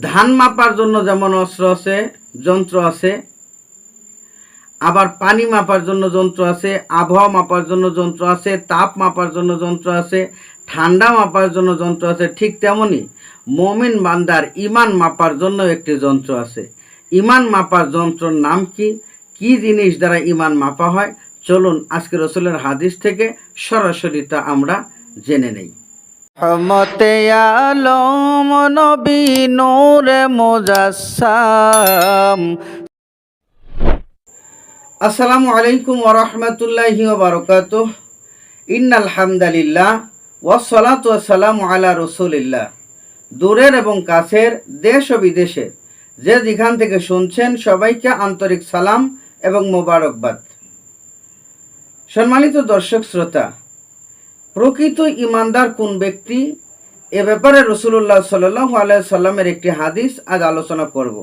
ধান মাপার জন্য যেমন অস্ত্র আছে, যন্ত্র আছে, আবার পানি মাপার জন্য যন্ত্র আছে, আবহাওয়া মাপার জন্য যন্ত্র আছে, তাপ মাপার জন্য যন্ত্র আছে, ঠান্ডা মাপার জন্য যন্ত্র আছে, ঠিক তেমনি মমিন বান্দার ইমান মাপার জন্য একটি যন্ত্র আছে। ইমান মাপার যন্ত্রর নাম কি? কি জিনিস দ্বারা ইমান মাপা হয়? চলুন আজকে রসুলের হাদিস থেকে সরাসরি তা আমরা জেনে নেই। রহমতে আলম নবী নূরে মুজাসসাম। আসসালামু আলাইকুম ওয়া রাহমাতুল্লাহি ওয়া বারাকাতুহু। ইন্নাল হামদালিল্লাহ ওয়াসসালাতু ওয়াসসালামু আলা রাসূলিল্লাহ। দূরের এবং কাছের দেশ ও বিদেশের যে যেখান থেকে শুনছেন সবাইকে আন্তরিক সালাম এবং মোবারকবাদ। সম্মানিত দর্শক, শ্রোতা প্রকৃত ইমানদার কোন ব্যক্তি? এ ব্যাপারে রসুল্লাহ সাল্লাহ সাল্লামের একটি হাদিস আজ আলোচনা করব।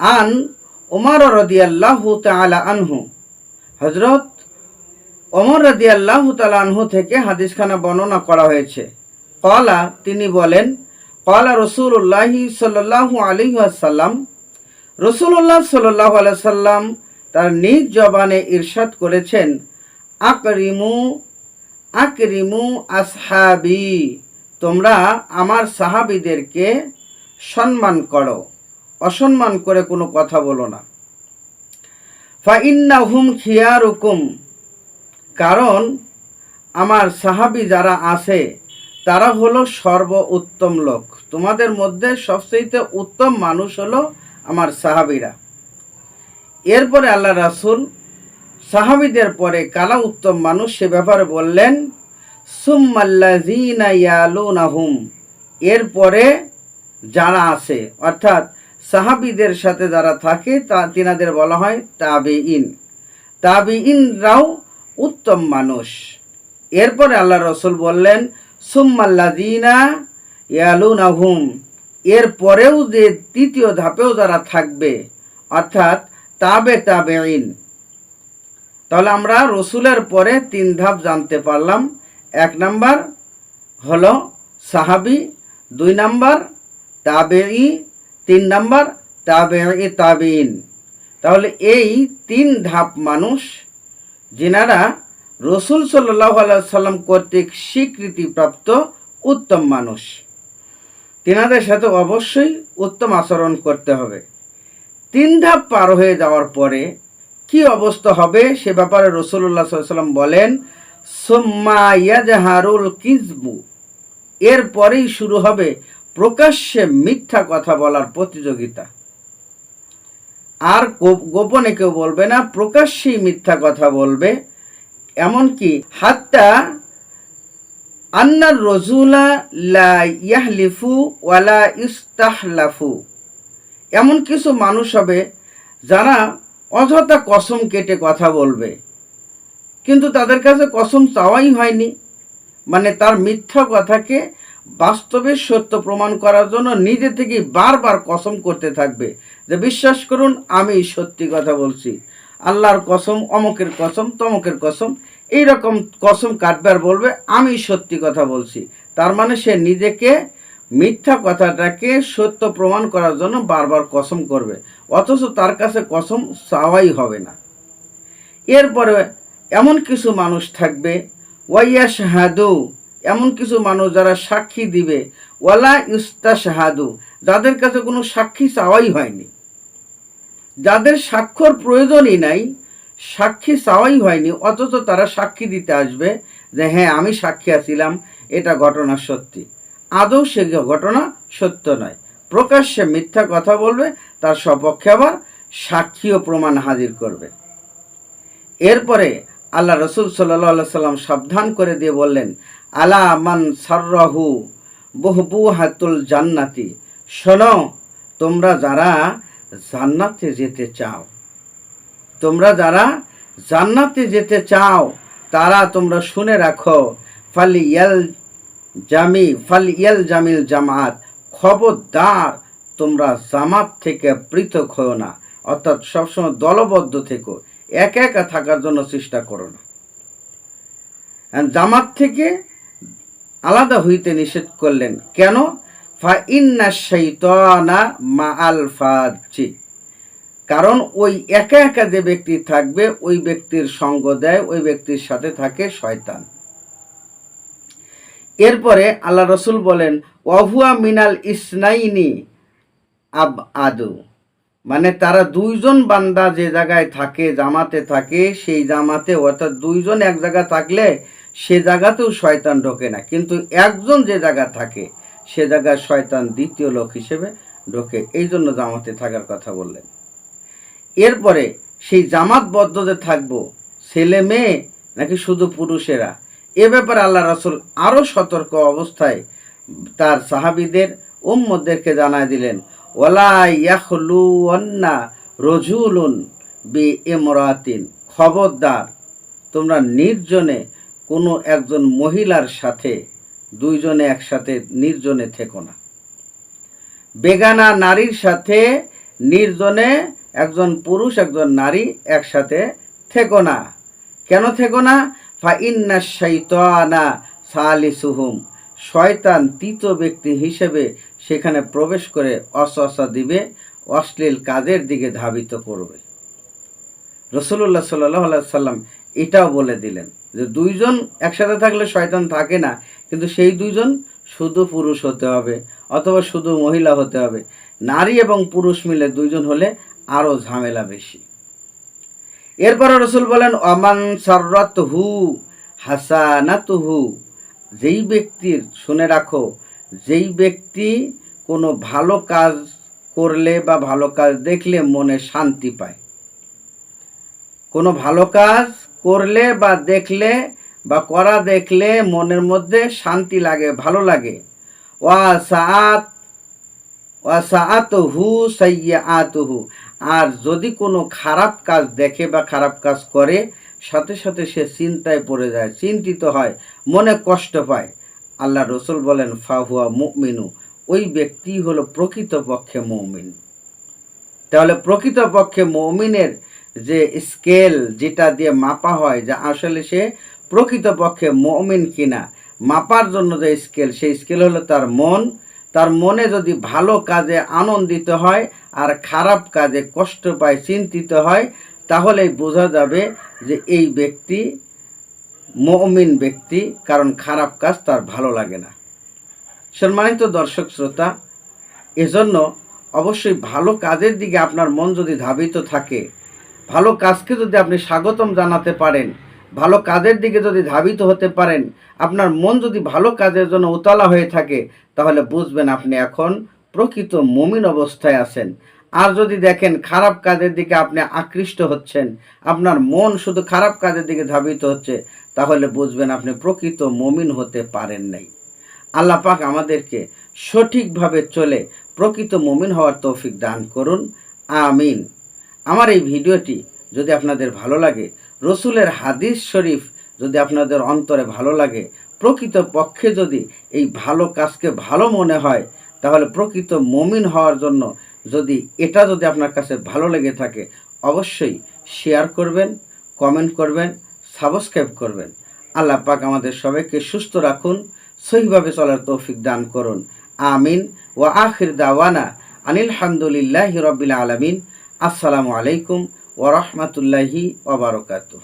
আন ওমর রদিয়াল্লাহ তালা আনহু। হজরত ওমর রদিয়াল্লাহ তালা আনহু থেকে হাদিসখানা বর্ণনা করা হয়েছে। কলা তিনি বলেন কলা রসুল্লাহি সাল্লাহ আলী আসাল্লাম রসুল্লাহ সাল্লাহ সাল্লাম তার নিজ জবানে ইরশাদ করেছেন, আকরিমু আকরিমু আসহাবি, তোমরা আমার সাহাবিদেরকে সম্মান করো। অসম্মান করে কোনো কথা বলো না। ফাইন্না হুম খিয়ারুকুম, কারণ আমার সাহাবি যারা আছে, তারা হলো সর্ব উত্তম লোক। তোমাদের মধ্যে সবচেয়ে উত্তম মানুষ হলো আমার সাহাবিরা। এরপরে আল্লাহ রাসুল সাহাবিদের পরে কালা উত্তম মানুষ সে ব্যাপারে বললেন সুম্মাল্লাজিনা ইয়ালুনাহুম। এরপরে যারা আছে, অর্থাৎ সাহাবিদের সাথে যারা থাকে, তা তিনাদের বলা হয় তাবে ইন তাবে ইনরাও উত্তম মানুষ। এরপরে আল্লাহ রসুল বললেন সুম্মাল্লাদিনা ইয়ালুনাহুম। এর পরেও যে তৃতীয় ধাপেও যারা থাকবে, অর্থাৎ তাবে তাবে ইন তাহলে আমরা রসুলের পরে তিন ধাপ জানতে পারলাম। এক নাম্বার হলো সাহাবি, দুই নাম্বার তাবেই তিন নাম্বার তাবে তাবিন তাহলে এই তিন ধাপ মানুষ, যেনারা রসুল সাল্লাহ সাল্লাম কর্তৃক স্বীকৃতিপ্রাপ্ত উত্তম মানুষ, তেনাদের সাথে অবশ্যই উত্তম আচরণ করতে হবে। তিন ধাপ পার হয়ে যাওয়ার পরে কি অবস্থা হবে? সে ব্যাপারে রসুল্লাহ সাল্লাম বলেন, সোম্মা ইয়াজহারুল কিজবু এরপরেই শুরু হবে প্রকাশ্যে মিথ্যা কথা বলার প্রতিযোগিতা। আর গোপনে কেউ বলবে না, প্রকাশ্যেই মিথ্যা কথা বলবে। এমনকি হাত্তা আন্নার রজুলা লা ইয়াহলিফু ওয়ালা ইস্তাহলাফু। এমন কিছু মানুষ হবে যারা অযথা কসম কেটে কথা বলবে। কিন্তু তাদের কাছে কসম চাওয়াই হয়নি। মানে তার মিথ্যা কথাকে বাস্তবে সত্য প্রমাণ করার জন্য নিজে থেকে বারবার কসম করতে থাকবে। যে বিশ্বাস করুন, আমি সত্যি কথা বলছি। আল্লাহর কসম, অমকের কসম, তমকের কসম এই রকম কসম কাটবার বলবে, আমি সত্যি কথা বলছি। তার মানে সে নিজেকে মিথ্যা কথাটাকে সত্য প্রমাণ করার জন্য বারবার কসম করবে। অথচ তার কাছে কসম চাওয়াই হবে না। এরপরে এমন কিছু মানুষ থাকবে ওয়াইয়া শাহাদু এমন কিছু মানুষ যারা সাক্ষী দিবে, ওয়ালা ইস্তা শাহাদু যাদের কাছে কোনো সাক্ষী চাওয়াই হয়নি। যাদের স্বাক্ষর প্রয়োজনই নাই, সাক্ষী চাওয়াই হয়নি, অথচ তারা সাক্ষী দিতে আসবে যে হ্যাঁ আমি সাক্ষী আছিলাম, এটা ঘটনা সত্যি। আদৌ সে ঘটনা সত্য নয়। প্রকাশ্যে মিথ্যা কথা বলবে, তার সপক্ষে আবার সাক্ষী ও প্রমাণ হাজির করবে। এরপরে আল্লাহ রসুল সাল্লা সাল্লাম সাবধান করে দিয়ে বললেন, আলা মান সার্রাহু বহুবু হাতুল জান্নাতি। শোনো, তোমরা যারা জান্নাতে যেতে চাও, তোমরা যারা জান্নাতে যেতে চাও, তারা তোমরা শুনে রাখো ফালি ইয়াল জামি ফাল ইয়াল জামিল জামাত, খবরদার, তোমরা জামাত থেকে পৃথক হও না, অর্থাৎ সবসময় দলবদ্ধ থেকো, একা একা থাকার জন্য চেষ্টা করো না। জামাত থেকে আলাদা হইতে নিষেধ করলেন, কেন? কারণ ওই একা একা যে ব্যক্তি থাকবে, ওই ব্যক্তির সঙ্গ দেয়, ওই ব্যক্তির সাথে থাকে শয়তান। এরপরে আল্লাহ রসুল বলেন অহুয়া মিনাল ইসনাইনি আব আদু। মানে তারা দুইজন বান্দা যে জায়গায় থাকে, জামাতে থাকে, সেই জামাতে অর্থাৎ দুইজন এক জায়গা থাকলে সে জায়গাতেও শয়তান ঢোকে না। কিন্তু একজন যে জায়গা থাকে, সে জায়গায় শয়তান দ্বিতীয় লোক হিসেবে ঢোকে। এই জন্য জামাতে থাকার কথা বললেন। এরপরে সেই জামাতবদ্ধ যে থাকব ছেলে মেয়ে নাকি শুধু পুরুষেরা? এ ব্যাপারে আল্লাহ রসুল আরও সতর্ক অবস্থায় তার সাহাবিদের উম্মদেরকে জানায় দিলেন ওলা ইয়াখলু অন্না রজুলুন বি এমরাতিন খবরদার, তোমরা নির্জনে কোনো একজন মহিলার সাথে, দুইজনে একসাথে নির্জনে থেকো না। বেগানা নারীর সাথে নির্জনে একজন পুরুষ, একজন নারী একসাথে থেকো না। কেন থেকো না? ফা ইন্না শৈতানা সালিসুহুম। শয়তান তৃতীয় ব্যক্তি হিসেবে সেখানে প্রবেশ করে অসসা দিবে, অশ্লীল কাজের দিকে ধাবিত করবে। রসুল্লাহ সাল্লাহ সাল্লাম এটাও বলে দিলেন যে দুইজন একসাথে থাকলে শয়তান থাকে না, কিন্তু সেই দুইজন শুধু পুরুষ হতে হবে অথবা শুধু মহিলা হতে হবে। নারী এবং পুরুষ মিলে দুইজন হলে আরও ঝামেলা বেশি। এরপরে রসুল বলেন, অমান সররত হু হাসানাত হু যেই ব্যক্তির শুনে রাখো, যেই ব্যক্তি কোনো ভালো কাজ করলে বা ভালো কাজ দেখলে মনে শান্তি পায়। কোনো ভালো কাজ করলে বা দেখলে বা করা দেখলে মনের মধ্যে শান্তি লাগে, ভালো লাগে। ওয়া সাত আর যদি কোনো খারাপ কাজ দেখে বা খারাপ কাজ করে, সাথে সাথে সে চিন্তায় পড়ে যায়, চিন্তিত হয়, মনে কষ্ট পায়। আল্লাহ রসুল বলেন, ফাহুয়া মুমিনু। ওই ব্যক্তি হলো প্রকৃতপক্ষে মৌমিন। তাহলে প্রকৃতপক্ষে মৌমিনের যে স্কেল যেটা দিয়ে মাপা হয়, যে আসলে সে প্রকৃতপক্ষে মৌমিন কিনা, মাপার জন্য যে স্কেল, সেই স্কেল হলো তার মন তার মনে যদি ভালো কাজে আনন্দিত হয় আর খারাপ কাজে কষ্ট পায়, চিন্তিত হয়, তাহলেই বোঝা যাবে যে এই ব্যক্তি মমিন ব্যক্তি, কারণ খারাপ কাজ তার ভালো লাগে না। সম্মানিত দর্শক শ্রোতা, এজন্য অবশ্যই ভালো কাজের দিকে আপনার মন যদি ধাবিত থাকে, ভালো কাজকে যদি আপনি স্বাগতম জানাতে পারেন ভালো কাজের দিকে যদি ধাবিত হতে পারেন, আপনার মন যদি ভালো কাজের জন্য উতলা হয়ে থাকে, তাহলে বুঝবেন আপনি এখন প্রকৃত মমিন অবস্থায় আছেন। আর যদি দেখেন খারাপ কাজের দিকে আপনি আকৃষ্ট হচ্ছেন, আপনার মন শুধু খারাপ কাজের দিকে ধাবিত হচ্ছে, তাহলে বুঝবেন আপনি প্রকৃত মমিন হতে পারেন নাই। আল্লাহ পাক আমাদেরকে সঠিকভাবে চলে প্রকৃত মমিন হওয়ার তৌফিক দান করুন। আমিন। আমার এই ভিডিওটি যদি আপনাদের ভালো লাগে রসুলের হাদিস শরীফ যদি আপনাদের অন্তরে ভালো লাগে প্রকৃত পক্ষে যদি এই ভালো কাজকে ভালো মনে হয়, তাহলে প্রকৃত মমিন হওয়ার জন্য যদি এটা যদি আপনার কাছে ভালো লেগে থাকে, অবশ্যই শেয়ার করবেন কমেন্ট করবেন সাবস্ক্রাইব করবেন। আল্লাহ পাক আমাদের সবাইকে সুস্থ রাখুন, সহিভাবে চলার তৌফিক দান করুন। আমিন। ও আখির দাওয়ানা আনিল হামদুলিল্লাহ রবিল আলমিন। আসসালামু আলাইকুম ওরহমতুল্লাহি ওবরকাতুহ